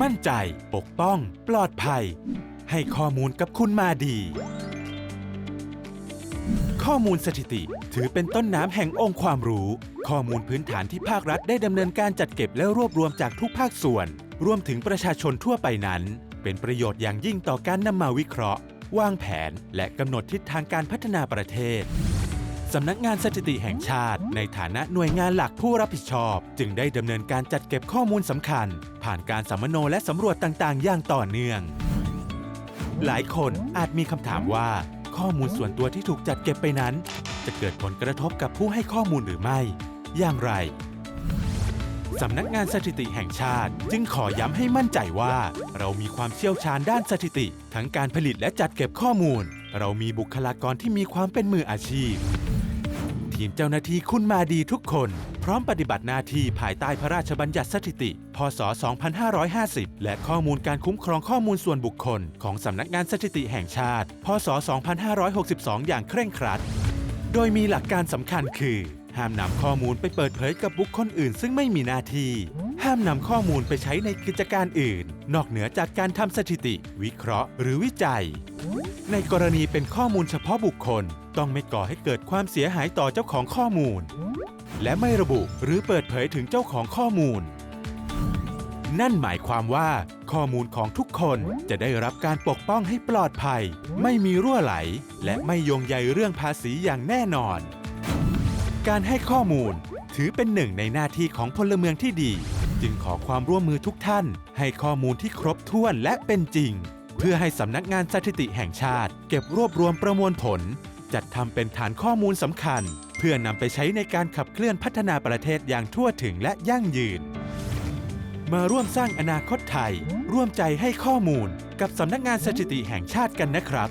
มั่นใจ ปกป้อง ปลอดภัย ให้ข้อมูลกับคุณมาดี ข้อมูลสถิติ ถือเป็นต้นน้ำแห่งองค์ความรู้ ข้อมูลพื้นฐานที่ภาครัฐได้ดำเนินการจัดเก็บและรวบรวมจากทุกภาคส่วน รวมถึงประชาชนทั่วไปนั้น เป็นประโยชน์อย่างยิ่งต่อการนำมาวิเคราะห์ วางแผน และกำหนดทิศทางการพัฒนาประเทศ สำนักงานสถิติแห่งชาติ ในฐานะหน่วยงานหลักผู้รับผิดชอบ จึงได้ดำเนินการจัดเก็บข้อมูลสำคัญ ผ่านการสัมมโนและสำรวจต่างๆ อย่างต่อเนื่อง หลายคนอาจมีคำถามว่า ข้อมูลส่วนตัวที่ถูกจัดเก็บไปนั้น จะเกิดผลกระทบกับผู้ให้ข้อมูลหรือไม่ อย่างไรสำนักงานสถิติแห่งชาติ จึงขอย้ำให้มั่นใจว่า เรามีความเชี่ยวชาญด้านสถิติ ทั้งการผลิตและจัดเก็บข้อมูล เรามีบุคลากรที่มีความเป็นมืออาชีพ ทีมเจ้าหน้าที่คุณมาดีทุกคน พร้อมปฏิบัติหน้าที่ภายใต้พระราชบัญญัติสถิติ พศ 2550 และข้อมูลการคุ้มครองข้อมูลส่วนบุคคล ของสำนักงานสถิติแห่งชาติ พศ 2562 อย่างเคร่งครัด โดยมีหลักการสำคัญคือ ห้ามนำข้อมูลไปเปิดเผยกับบุคคลอื่น ซึ่งไม่มีหน้าที่ามนำข้อมูลไปใช้ในกิจการอื่น นอกเหนือจากการทำสถิติ วิเคราะห์ หรือวิจัย ในกรณีเป็นข้อมูลเฉพาะบุคคล ต้องไม่ก่อให้เกิดความเสียหายต่อเจ้าของข้อมูล และไม่ระบุหรือเปิดเผยถึงเจ้าของข้อมูล นั่นหมายความว่า ข้อมูลของทุกคนจะได้รับการปกป้องให้ปลอดภัย ไม่มีรั่วไหล และไม่โยงใยเรื่องภาษีอย่างแน่นอน การให้ข้อมูลถือเป็นหนึ่งในหน้าที่ของพลเมืองที่ดี จึงขอความร่วมมือทุกท่าน ให้ข้อมูลที่ครบถ้วนและเป็นจริง เพื่อให้สำนักงานสถิติแห่งชาติ เก็บรวบรวมประมวลผล จัดทำเป็นฐานข้อมูลสำคัญ เพื่อนำไปใช้ในการขับเคลื่อนพัฒนาประเทศอย่างทั่วถึงและยั่งยืน มาร่วมสร้างอนาคตไทย ร่วมใจให้ข้อมูล กับสำนักงานสถิติแห่งชาติกันนะครับ